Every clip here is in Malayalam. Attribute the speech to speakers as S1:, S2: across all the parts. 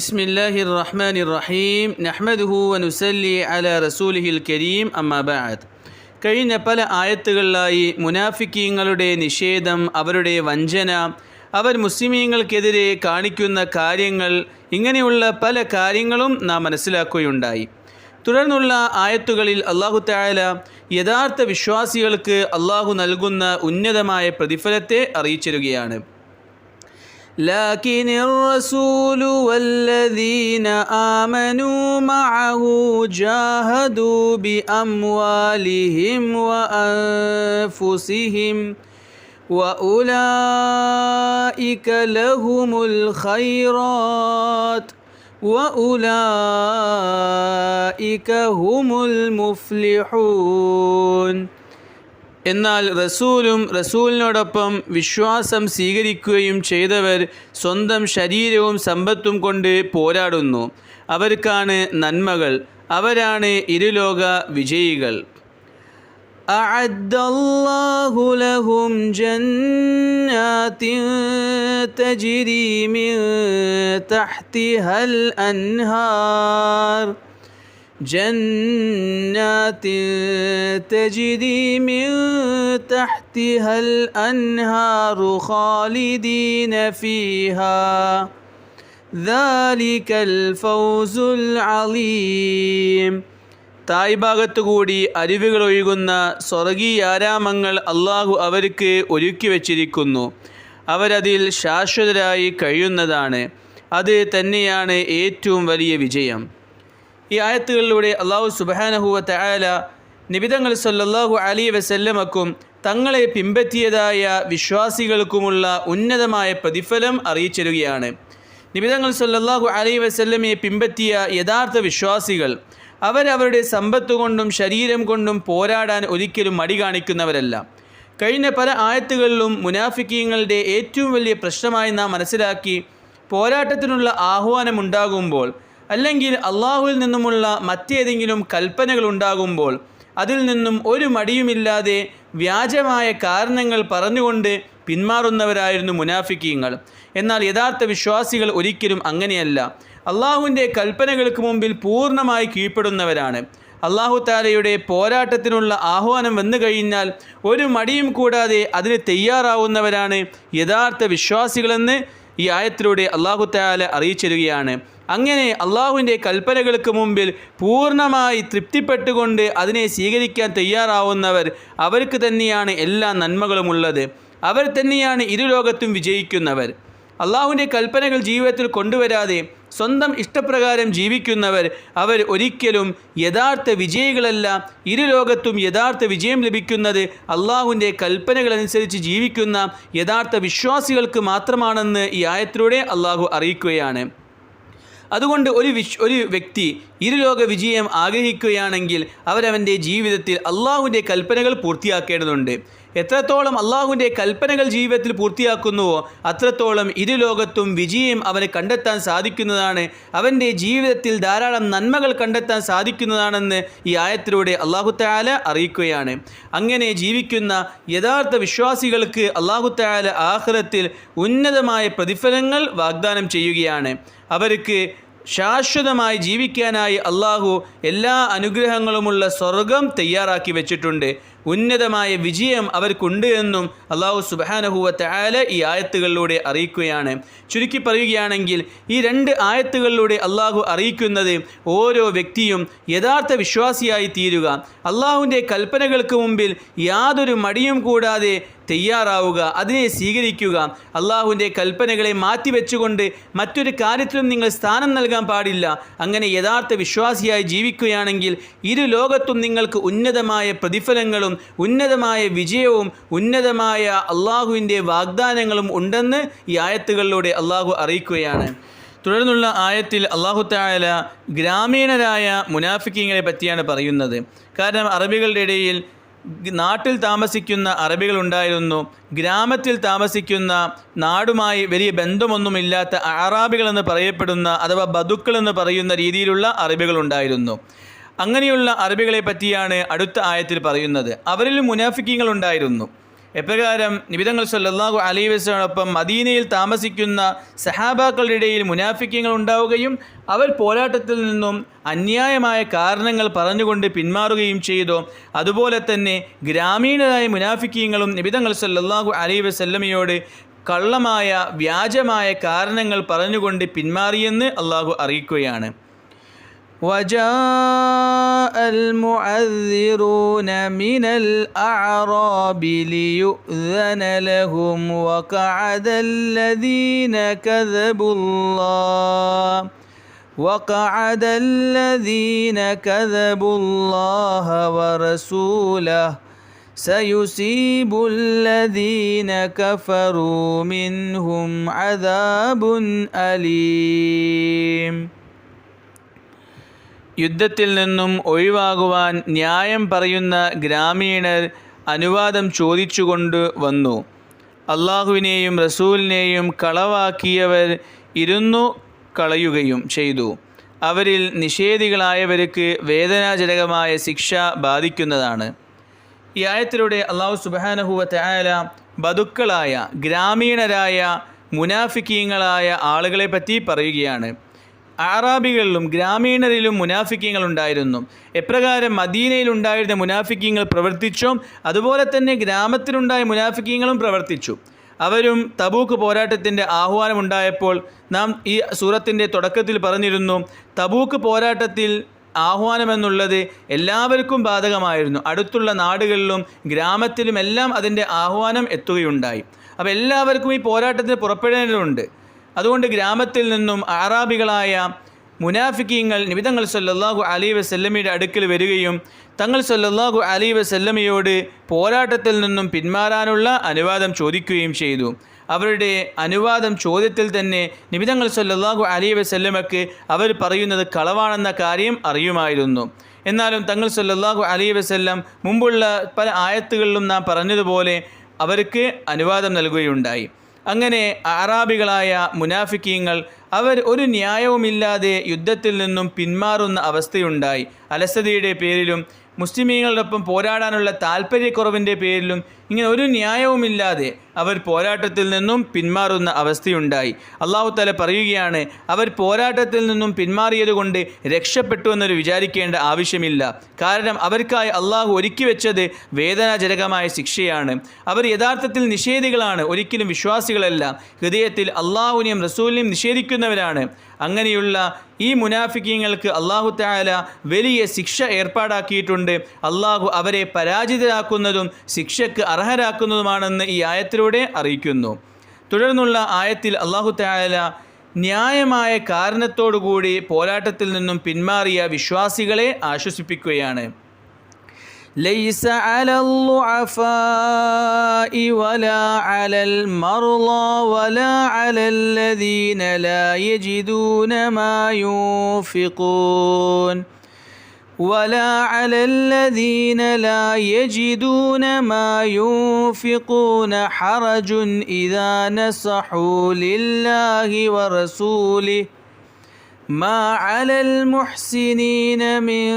S1: بسم الله الرحمن الرحيم نحمده ونسلي على رسوله الكريم أما بعد കഴിഞ്ഞ പല ആയത്തുകളിലായി മുനാഫിക്കീങ്ങളുടെ നിഷേധം അവരുടെ വഞ്ചന അവർ മുസ്ലിമീങ്ങൾക്കെതിരെ കാണിക്കുന്ന കാര്യങ്ങൾ ഇങ്ങനെയുള്ള പല കാര്യങ്ങളും നാം മനസ്സിലാക്കുകയുണ്ടായി തുടർന്നുള്ള ആയത്തുകളിൽ അള്ളാഹു തായാല യഥാർത്ഥ വിശ്വാസികൾക്ക് അള്ളാഹു നൽകുന്ന ഉന്നതമായ പ്രതിഫലത്തെ അറിയിച്ചിരുകയാണ് لكن الرسول والذين آمنوا معه جاهدوا بأموالهم وأنفسهم وأولئك لهم الخيرات وأولئك هم المفلحون എന്നാൽ റസൂലും റസൂലിനോടൊപ്പം വിശ്വാസം സ്വീകരിക്കുകയും ചെയ്തവർ സ്വന്തം ശരീരവും സമ്പത്തും കൊണ്ട് പോരാടുന്നു അവർക്കാണ് നന്മകൾ അവരാണ് ഇരുലോക വിജയികൾ أعد جنات تجري من تحتها الأنهار خالدين فيها ذلك الفوز العظيم തായ്ഭാഗത്തു കൂടി അരുവികൾ ഒഴുകുന്ന സ്വർഗീയാരാമങ്ങൾ അള്ളാഹു അവർക്ക് ഒരുക്കി വച്ചിരിക്കുന്നു അവരതിൽ ശാശ്വതരായി കഴിയുന്നതാണ് അത് തന്നെയാണ് ഏറ്റവും വലിയ വിജയം ഈ ആയത്തുകളിലൂടെ അള്ളാഹു സുബാനഹുവ ആല നിബിതങ്ങൾ സല്ലാഹു അലി വസല്ലമക്കും തങ്ങളെ പിമ്പറ്റിയതായ വിശ്വാസികൾക്കുമുള്ള ഉന്നതമായ പ്രതിഫലം അറിയിച്ചിരുകയാണ് നിബിതങ്ങൾ സല്ലാഹു അലി വസല്ലമയെ പിമ്പറ്റിയ യഥാർത്ഥ വിശ്വാസികൾ അവരവരുടെ സമ്പത്ത് കൊണ്ടും ശരീരം കൊണ്ടും പോരാടാൻ ഒരിക്കലും മടി കാണിക്കുന്നവരല്ല കഴിഞ്ഞ പല ആയത്തുകളിലും മുനാഫിക്കീങ്ങളുടെ ഏറ്റവും വലിയ പ്രശ്നമായി നാം മനസ്സിലാക്കി പോരാട്ടത്തിനുള്ള ആഹ്വാനമുണ്ടാകുമ്പോൾ അല്ലെങ്കിൽ അള്ളാഹുവിൽ നിന്നുമുള്ള മറ്റേതെങ്കിലും കൽപ്പനകൾ ഉണ്ടാകുമ്പോൾ അതിൽ നിന്നും ഒരു മടിയുമില്ലാതെ വ്യാജമായ കാരണങ്ങൾ പറഞ്ഞുകൊണ്ട് പിന്മാറുന്നവരായിരുന്നു മുനാഫിക്കീങ്ങൾ എന്നാൽ യഥാർത്ഥ വിശ്വാസികൾ ഒരിക്കലും അങ്ങനെയല്ല അള്ളാഹുവിൻ്റെ കൽപ്പനകൾക്ക് മുമ്പിൽ പൂർണ്ണമായി കീഴ്പ്പെടുന്നവരാണ് അള്ളാഹു താലയുടെ പോരാട്ടത്തിനുള്ള ആഹ്വാനം വന്നു കഴിഞ്ഞാൽ ഒരു മടിയും കൂടാതെ അതിന് തയ്യാറാവുന്നവരാണ് യഥാർത്ഥ വിശ്വാസികളെന്ന് ഈ ആയത്തിലൂടെ അള്ളാഹു താല അറിയിച്ചിരുകയാണ് അങ്ങനെ അള്ളാഹുവിൻ്റെ കൽപ്പനകൾക്ക് മുമ്പിൽ പൂർണ്ണമായി തൃപ്തിപ്പെട്ടുകൊണ്ട് അതിനെ സ്വീകരിക്കാൻ തയ്യാറാവുന്നവർ അവർക്ക് തന്നെയാണ് എല്ലാ നന്മകളുമുള്ളത് അവർ തന്നെയാണ് ഇരു ലോകത്തും വിജയിക്കുന്നവർ അള്ളാഹുവിൻ്റെ കൽപ്പനകൾ ജീവിതത്തിൽ കൊണ്ടുവരാതെ സ്വന്തം ഇഷ്ടപ്രകാരം ജീവിക്കുന്നവർ അവർ ഒരിക്കലും യഥാർത്ഥ വിജയികളല്ല ഇരു ലോകത്തും യഥാർത്ഥ വിജയം ലഭിക്കുന്നത് അള്ളാഹുവിൻ്റെ കൽപ്പനകളനുസരിച്ച് ജീവിക്കുന്ന യഥാർത്ഥ വിശ്വാസികൾക്ക് മാത്രമാണെന്ന് ഈ ആയത്തിലൂടെ അള്ളാഹു അറിയിക്കുകയാണ് അതുകൊണ്ട് ഒരു വിശ് ഒരു വ്യക്തി ഇരുലോക വിജയം ആഗ്രഹിക്കുകയാണെങ്കിൽ അവരവൻ്റെ ജീവിതത്തിൽ അള്ളാഹുവിൻ്റെ കൽപ്പനകൾ പൂർത്തിയാക്കേണ്ടതുണ്ട് എത്രത്തോളം അള്ളാഹുവിൻ്റെ കൽപ്പനകൾ ജീവിതത്തിൽ പൂർത്തിയാക്കുന്നുവോ അത്രത്തോളം ഇരുലോകത്തും വിജയം അവനെ കണ്ടെത്താൻ സാധിക്കുന്നതാണ് അവൻ്റെ ജീവിതത്തിൽ ധാരാളം നന്മകൾ കണ്ടെത്താൻ സാധിക്കുന്നതാണെന്ന് ഈ ആയത്തിലൂടെ അള്ളാഹു അറിയിക്കുകയാണ് അങ്ങനെ ജീവിക്കുന്ന യഥാർത്ഥ വിശ്വാസികൾക്ക് അള്ളാഹു ആഹ്ലത്തിൽ ഉന്നതമായ പ്രതിഫലങ്ങൾ വാഗ്ദാനം ചെയ്യുകയാണ് അവർക്ക് ശാശ്വതമായി ജീവിക്കാനായി അള്ളാഹു എല്ലാ അനുഗ്രഹങ്ങളുമുള്ള സ്വർഗം തയ്യാറാക്കി വെച്ചിട്ടുണ്ട് ഉന്നതമായ വിജയം അവർക്കുണ്ട് എന്നും അള്ളാഹു സുബാനഹുവത്ത് ആല ഈ ആയത്തുകളിലൂടെ അറിയിക്കുകയാണ് ചുരുക്കി പറയുകയാണെങ്കിൽ ഈ രണ്ട് ആയത്തുകളിലൂടെ അള്ളാഹു അറിയിക്കുന്നത് ഓരോ വ്യക്തിയും യഥാർത്ഥ വിശ്വാസിയായി തീരുക അള്ളാഹുവിൻ്റെ കൽപ്പനകൾക്ക് മുമ്പിൽ യാതൊരു മടിയും കൂടാതെ തയ്യാറാവുക അതിനെ സ്വീകരിക്കുക അള്ളാഹുവിൻ്റെ കൽപ്പനകളെ മാറ്റിവെച്ചുകൊണ്ട് മറ്റൊരു കാര്യത്തിലും നിങ്ങൾ സ്ഥാനം നൽകാൻ പാടില്ല അങ്ങനെ യഥാർത്ഥ വിശ്വാസിയായി ജീവിക്കുകയാണെങ്കിൽ ഇരു ലോകത്തും നിങ്ങൾക്ക് ഉന്നതമായ പ്രതിഫലങ്ങളും ഉന്നതമായ വിജയവും ഉന്നതമായ അള്ളാഹുവിൻ്റെ വാഗ്ദാനങ്ങളും ഉണ്ടെന്ന് ഈ ആയത്തുകളിലൂടെ അള്ളാഹു അറിയിക്കുകയാണ് തുടർന്നുള്ള ആയത്തിൽ അള്ളാഹു താല ഗ്രാമീണരായ മുനാഫിക്കിങ്ങളെ പറ്റിയാണ് പറയുന്നത് കാരണം അറബികളുടെ ഇടയിൽ നാട്ടിൽ താമസിക്കുന്ന അറബികളുണ്ടായിരുന്നു ഗ്രാമത്തിൽ താമസിക്കുന്ന നാടുമായി വലിയ ബന്ധമൊന്നുമില്ലാത്ത അറാബികളെന്ന് പറയപ്പെടുന്ന അഥവാ എന്ന് പറയുന്ന രീതിയിലുള്ള അറബികളുണ്ടായിരുന്നു അങ്ങനെയുള്ള അറബികളെ പറ്റിയാണ് അടുത്ത ആയത്തിൽ പറയുന്നത് അവരിൽ മുനാഫിക്കങ്ങൾ ഉണ്ടായിരുന്നു എപ്രകാരം നിബിതങ്ങൾ സല്ലാഹു അലൈ വസ്ലിനോടൊപ്പം മദീനയിൽ താമസിക്കുന്ന സഹാബാക്കളുടെ ഇടയിൽ മുനാഫിക്യങ്ങൾ ഉണ്ടാവുകയും അവർ പോരാട്ടത്തിൽ നിന്നും അന്യായമായ കാരണങ്ങൾ പറഞ്ഞുകൊണ്ട് പിന്മാറുകയും ചെയ്തു അതുപോലെ തന്നെ ഗ്രാമീണരായ മുനാഫിക്യങ്ങളും നിബിതങ്ങൾ സല്ലാഹു അലൈ വസല്ലമയോട് കള്ളമായ വ്യാജമായ കാരണങ്ങൾ പറഞ്ഞുകൊണ്ട് പിന്മാറിയെന്ന് അള്ളാഹു അറിയിക്കുകയാണ് وجاء المعذرون من الأعراب ليؤذن لهم وقعد الذين كذبوا الله وقعد الذين كذبوا الله ورسوله سيصيب الذين كفروا منهم عذاب أليم യുദ്ധത്തിൽ നിന്നും ഒഴിവാകുവാൻ ന്യായം പറയുന്ന ഗ്രാമീണർ അനുവാദം ചോദിച്ചുകൊണ്ട് വന്നു അള്ളാഹുവിനെയും റസൂലിനെയും കളവാക്കിയവർ ഇരുന്നു കളയുകയും ചെയ്തു അവരിൽ നിഷേധികളായവർക്ക് വേദനാജനകമായ ശിക്ഷ ബാധിക്കുന്നതാണ് ഈ ആയത്തിലൂടെ അള്ളാഹു സുബാനഹുവ തയാല ബതുക്കളായ ഗ്രാമീണരായ മുനാഫിക്കീങ്ങളായ ആളുകളെ പറ്റി പറയുകയാണ് അറാബികളിലും ഗ്രാമീണരിലും മുനാഫിക്കങ്ങൾ ഉണ്ടായിരുന്നു എപ്രകാരം മദീനയിൽ ഉണ്ടായിരുന്ന മുനാഫിക്കങ്ങൾ പ്രവർത്തിച്ചോ അതുപോലെ തന്നെ ഗ്രാമത്തിലുണ്ടായ മുനാഫിക്കങ്ങളും പ്രവർത്തിച്ചു അവരും തബൂക്ക് പോരാട്ടത്തിൻ്റെ ആഹ്വാനമുണ്ടായപ്പോൾ നാം ഈ സൂറത്തിൻ്റെ തുടക്കത്തിൽ പറഞ്ഞിരുന്നു തബൂക്ക് പോരാട്ടത്തിൽ ആഹ്വാനമെന്നുള്ളത് എല്ലാവർക്കും ബാധകമായിരുന്നു അടുത്തുള്ള നാടുകളിലും ഗ്രാമത്തിലും എല്ലാം അതിൻ്റെ ആഹ്വാനം എത്തുകയുണ്ടായി അപ്പോൾ എല്ലാവർക്കും ഈ പോരാട്ടത്തിന് പുറപ്പെടേണ്ടതുണ്ട് അതുകൊണ്ട് ഗ്രാമത്തിൽ നിന്നും ആറാബികളായ മുനാഫിക്കീങ്ങൾ നിബിതങ്ങൾ സല്ലാഹു അലി വസല്ലമയുടെ അടുക്കൽ വരികയും തങ്ങൾ സല്ലാഹു അലി വസല്ലമയോട് പോരാട്ടത്തിൽ നിന്നും പിന്മാറാനുള്ള അനുവാദം ചോദിക്കുകയും ചെയ്തു അവരുടെ അനുവാദം ചോദ്യത്തിൽ തന്നെ നിബിതങ്ങൾ സല്ലാഹു അലി വസല്ലമക്ക് അവർ പറയുന്നത് കളവാണെന്ന കാര്യം അറിയുമായിരുന്നു എന്നാലും തങ്ങൾ സല്ലാഹു അലി വസല്ലം മുമ്പുള്ള പല ആയത്തുകളിലും നാം പറഞ്ഞതുപോലെ അവർക്ക് അനുവാദം നൽകുകയുണ്ടായി അങ്ങനെ അറാബികളായ മുനാഫിക്കീങ്ങൾ അവർ ഒരു ന്യായവുമില്ലാതെ യുദ്ധത്തിൽ നിന്നും പിന്മാറുന്ന അവസ്ഥയുണ്ടായി അലസതയുടെ പേരിലും മുസ്ലിമീങ്ങളോടൊപ്പം പോരാടാനുള്ള താല്പര്യക്കുറവിൻ്റെ പേരിലും ഇങ്ങനെ ഒരു ന്യായവുമില്ലാതെ അവർ പോരാട്ടത്തിൽ നിന്നും പിന്മാറുന്ന അവസ്ഥയുണ്ടായി അള്ളാഹു തല പറയുകയാണ് അവർ പോരാട്ടത്തിൽ നിന്നും പിന്മാറിയതുകൊണ്ട് രക്ഷപ്പെട്ടു എന്നൊരു വിചാരിക്കേണ്ട ആവശ്യമില്ല കാരണം അവർക്കായി അള്ളാഹു ഒരുക്കി വെച്ചത് വേദനാജനകമായ ശിക്ഷയാണ് അവർ യഥാർത്ഥത്തിൽ നിഷേധികളാണ് ഒരിക്കലും വിശ്വാസികളല്ല ഹൃദയത്തിൽ അള്ളാഹുവിനെയും റസൂലിനെയും നിഷേധിക്കുന്നവരാണ് അങ്ങനെയുള്ള ഈ മുനാഫിക്കങ്ങൾക്ക് അള്ളാഹു താല വലിയ ശിക്ഷ ഏർപ്പാടാക്കിയിട്ടുണ്ട് അള്ളാഹു അവരെ പരാജിതരാക്കുന്നതും ശിക്ഷക്ക് അർഹരാക്കുന്നതുമാണെന്ന് ഈ ആയത്തിലൂടെ അറിയിക്കുന്നു തുടർന്നുള്ള ആയത്തിൽ അള്ളാഹു തായാല ന്യായമായ കാരണത്തോടുകൂടി പോരാട്ടത്തിൽ നിന്നും പിന്മാറിയ വിശ്വാസികളെ ആശ്വസിപ്പിക്കുകയാണ് ليس على الضعفاء ولا على المرضى ولا على الذين لا يجدون ما ينفقون ولا على الذين لا يجدون ما ينفقون حرج إذا نصحوا لله ورسوله ما على المحسنين من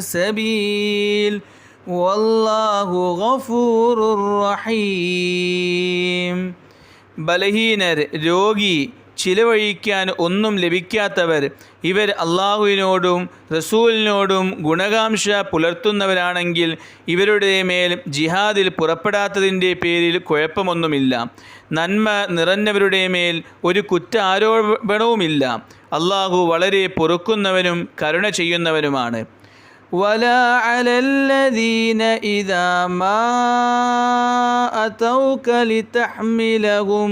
S1: سبيل والله غفور رحيم بلهين روغي ചിലവഴിക്കാൻ ഒന്നും ലഭിക്കാത്തവർ ഇവർ അള്ളാഹുവിനോടും റസൂലിനോടും ഗുണകാംക്ഷ പുലർത്തുന്നവരാണെങ്കിൽ ഇവരുടെ മേൽ ജിഹാദിൽ പുറപ്പെടാത്തതിൻ്റെ പേരിൽ കുഴപ്പമൊന്നുമില്ല നന്മ നിറഞ്ഞവരുടെ മേൽ ഒരു കുറ്റാരോപണവുമില്ല അള്ളാഹു വളരെ പൊറുക്കുന്നവനും കരുണ ചെയ്യുന്നവനുമാണ് ولا على الذين إذا ما أتوك لتحملهم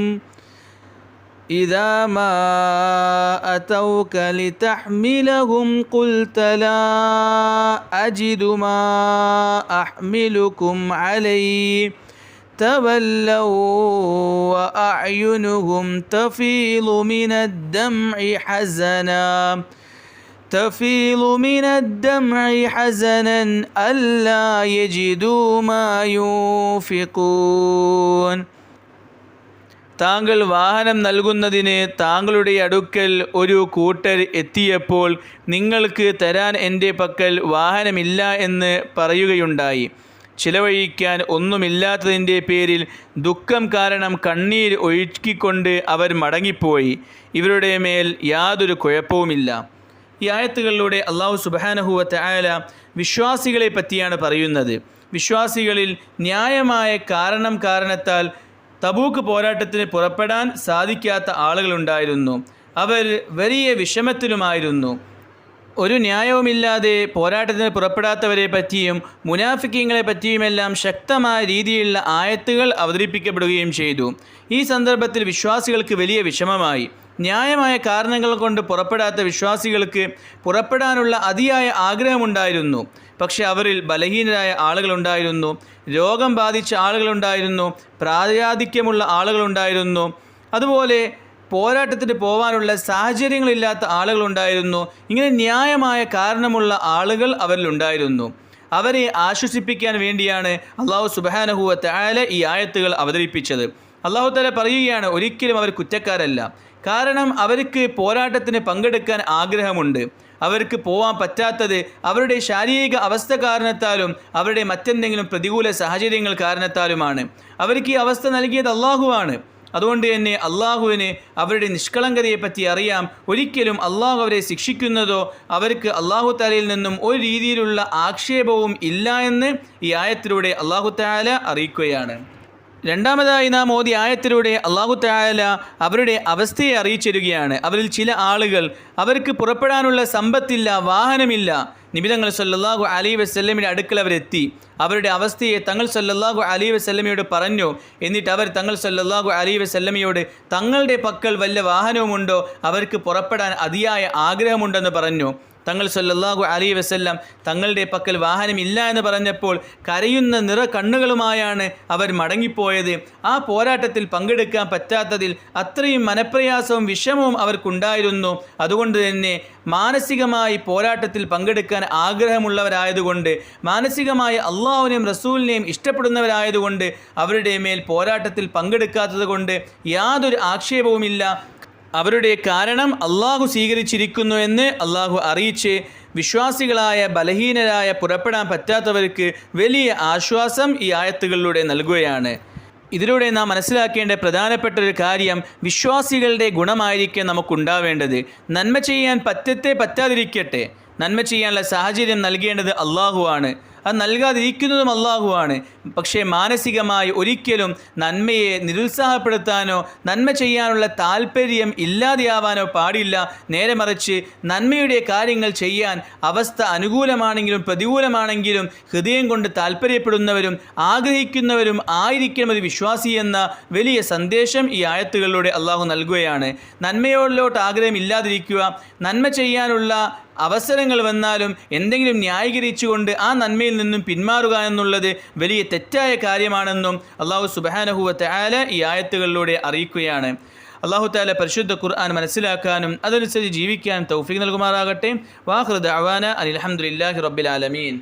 S1: إذا ما أتوك لتحملهم قلت لا أجد ما أحملكم عليه تولوا وأعينهم تفيض من الدمع حزنا تفيض من الدمع حزنا ألا يجدوا ما ينفقون താങ്കൾ വാഹനം നൽകുന്നതിന് താങ്കളുടെ അടുക്കൽ ഒരു കൂട്ടർ എത്തിയപ്പോൾ നിങ്ങൾക്ക് തരാൻ എൻ്റെ പക്കൽ വാഹനമില്ല എന്ന് പറയുകയുണ്ടായി ചിലവഴിക്കാൻ ഒന്നുമില്ലാത്തതിൻ്റെ പേരിൽ ദുഃഖം കാരണം കണ്ണീർ ഒഴുക്കിക്കൊണ്ട് അവർ മടങ്ങിപ്പോയി ഇവരുടെ മേൽ യാതൊരു കുഴപ്പവുമില്ല ഈ ആയത്തുകളിലൂടെ അള്ളാഹു സുബാനഹുവത്തെ ആയാല വിശ്വാസികളെ പറ്റിയാണ് പറയുന്നത് വിശ്വാസികളിൽ ന്യായമായ കാരണം കാരണത്താൽ തബൂക്ക് പോരാട്ടത്തിന് പുറപ്പെടാൻ സാധിക്കാത്ത ആളുകളുണ്ടായിരുന്നു അവർ വലിയ വിഷമത്തിലുമായിരുന്നു ഒരു ന്യായവുമില്ലാതെ പോരാട്ടത്തിന് പുറപ്പെടാത്തവരെ പറ്റിയും മുനാഫിക്കങ്ങളെ പറ്റിയുമെല്ലാം ശക്തമായ രീതിയിലുള്ള ആയത്തുകൾ അവതരിപ്പിക്കപ്പെടുകയും ചെയ്തു ഈ സന്ദർഭത്തിൽ വിശ്വാസികൾക്ക് വലിയ വിഷമമായി ന്യായമായ കാരണങ്ങൾ കൊണ്ട് പുറപ്പെടാത്ത വിശ്വാസികൾക്ക് പുറപ്പെടാനുള്ള അതിയായ ആഗ്രഹമുണ്ടായിരുന്നു പക്ഷെ അവരിൽ ബലഹീനരായ ആളുകളുണ്ടായിരുന്നു രോഗം ബാധിച്ച ആളുകളുണ്ടായിരുന്നു പ്രാതിരാധിക്യമുള്ള ആളുകളുണ്ടായിരുന്നു അതുപോലെ പോരാട്ടത്തിന് പോവാനുള്ള സാഹചര്യങ്ങളില്ലാത്ത ആളുകളുണ്ടായിരുന്നു ഇങ്ങനെ ന്യായമായ കാരണമുള്ള ആളുകൾ അവരിലുണ്ടായിരുന്നു അവരെ ആശ്വസിപ്പിക്കാൻ വേണ്ടിയാണ് അള്ളാഹു സുബാനഹുവ താഴെ ഈ ആയത്തുകൾ അവതരിപ്പിച്ചത് അള്ളാഹുത്തല പറയുകയാണ് ഒരിക്കലും അവർ കുറ്റക്കാരല്ല കാരണം അവർക്ക് പോരാട്ടത്തിന് പങ്കെടുക്കാൻ ആഗ്രഹമുണ്ട് അവർക്ക് പോവാൻ പറ്റാത്തത് അവരുടെ ശാരീരിക അവസ്ഥ കാരണത്താലും അവരുടെ മറ്റെന്തെങ്കിലും പ്രതികൂല സാഹചര്യങ്ങൾ കാരണത്താലുമാണ് അവർക്ക് ഈ അവസ്ഥ നൽകിയത് അള്ളാഹുവാണ് അതുകൊണ്ട് തന്നെ അള്ളാഹുവിന് അവരുടെ നിഷ്കളങ്കതയെപ്പറ്റി അറിയാം ഒരിക്കലും അള്ളാഹു അവരെ ശിക്ഷിക്കുന്നതോ അവർക്ക് അള്ളാഹു താലയിൽ നിന്നും ഒരു രീതിയിലുള്ള ആക്ഷേപവും ഇല്ല എന്ന് ഈ ആയത്തിലൂടെ അള്ളാഹു താല അറിയിക്കുകയാണ് രണ്ടാമതായി നാം മോദി ആയത്തിലൂടെ അള്ളാഹു തായാല അവരുടെ അവസ്ഥയെ അറിയിച്ചിരുകയാണ് അവരിൽ ചില ആളുകൾ അവർക്ക് പുറപ്പെടാനുള്ള സമ്പത്തില്ല വാഹനമില്ല നിബിതങ്ങൾ സല്ലാഹു അലി വസ്ല്ലമിൻ്റെ അടുക്കൽ അവരെത്തി അവരുടെ അവസ്ഥയെ തങ്ങൾ സല്ലാഹു അലി വസ്ല്ലമിയോട് പറഞ്ഞു എന്നിട്ട് അവർ തങ്ങൾ സല്ലാഹു അലി വസ്ല്ലമിയോട് തങ്ങളുടെ പക്കൽ വല്ല വാഹനവുമുണ്ടോ അവർക്ക് പുറപ്പെടാൻ അതിയായ ആഗ്രഹമുണ്ടെന്ന് പറഞ്ഞു തങ്ങൾ സല്ലല്ലാഹു അലി വസ്ല്ലാം തങ്ങളുടെ പക്കൽ വാഹനമില്ല എന്ന് പറഞ്ഞപ്പോൾ കരയുന്ന നിറ കണ്ണുകളുമായാണ് അവർ മടങ്ങിപ്പോയത് ആ പോരാട്ടത്തിൽ പങ്കെടുക്കാൻ പറ്റാത്തതിൽ അത്രയും മനപ്രയാസവും വിഷമവും അവർക്കുണ്ടായിരുന്നു അതുകൊണ്ട് തന്നെ മാനസികമായി പോരാട്ടത്തിൽ പങ്കെടുക്കാൻ ആഗ്രഹമുള്ളവരായതുകൊണ്ട് മാനസികമായി അള്ളാഹുവിനെയും റസൂലിനെയും ഇഷ്ടപ്പെടുന്നവരായതുകൊണ്ട് അവരുടെ മേൽ പോരാട്ടത്തിൽ പങ്കെടുക്കാത്തത് കൊണ്ട് യാതൊരു ആക്ഷേപവുമില്ല അവരുടെ കാരണം അള്ളാഹു സ്വീകരിച്ചിരിക്കുന്നു എന്ന് അള്ളാഹു അറിയിച്ച് വിശ്വാസികളായ ബലഹീനരായ പുറപ്പെടാൻ പറ്റാത്തവർക്ക് വലിയ ആശ്വാസം ഈ ആയത്തുകളിലൂടെ നൽകുകയാണ് ഇതിലൂടെ നാം മനസ്സിലാക്കേണ്ട പ്രധാനപ്പെട്ട ഒരു കാര്യം വിശ്വാസികളുടെ ഗുണമായിരിക്കും നമുക്കുണ്ടാവേണ്ടത് നന്മ ചെയ്യാൻ പറ്റത്തെ പറ്റാതിരിക്കട്ടെ നന്മ ചെയ്യാനുള്ള സാഹചര്യം നൽകേണ്ടത് അള്ളാഹുവാണ് അത് നൽകാതിരിക്കുന്നതും അള്ളാഹുവാണ് പക്ഷേ മാനസികമായി ഒരിക്കലും നന്മയെ നിരുത്സാഹപ്പെടുത്താനോ നന്മ ചെയ്യാനുള്ള താല്പര്യം ഇല്ലാതെയാവാനോ പാടില്ല നേരെ മറിച്ച് നന്മയുടെ കാര്യങ്ങൾ ചെയ്യാൻ അവസ്ഥ അനുകൂലമാണെങ്കിലും പ്രതികൂലമാണെങ്കിലും ഹൃദയം കൊണ്ട് താല്പര്യപ്പെടുന്നവരും ആഗ്രഹിക്കുന്നവരും ആയിരിക്കണം ഒരു വിശ്വാസി എന്ന വലിയ സന്ദേശം ഈ ആയത്തുകളിലൂടെ അള്ളാഹു നൽകുകയാണ് നന്മയോടിലോട്ട് ആഗ്രഹം ഇല്ലാതിരിക്കുക നന്മ ചെയ്യാനുള്ള അവസരങ്ങൾ വന്നാലും എന്തെങ്കിലും ന്യായീകരിച്ചുകൊണ്ട് ആ നന്മയിൽ യോഗ്യതയിൽ നിന്നും പിന്മാറുക എന്നുള്ളത് വലിയ തെറ്റായ കാര്യമാണെന്നും അള്ളാഹു സുബാനഹുവത്തെ ആല ഈ ആയത്തുകളിലൂടെ അറിയിക്കുകയാണ് അള്ളാഹു താല പരിശുദ്ധ ഖുർആൻ മനസ്സിലാക്കാനും അതനുസരിച്ച് ജീവിക്കാൻ തൗഫീഖ് നൽകുമാറാകട്ടെ വാഹൃദ് അവാന അലി അലഹമുല്ലാഹി റബ്ബിൽ ആലമീൻ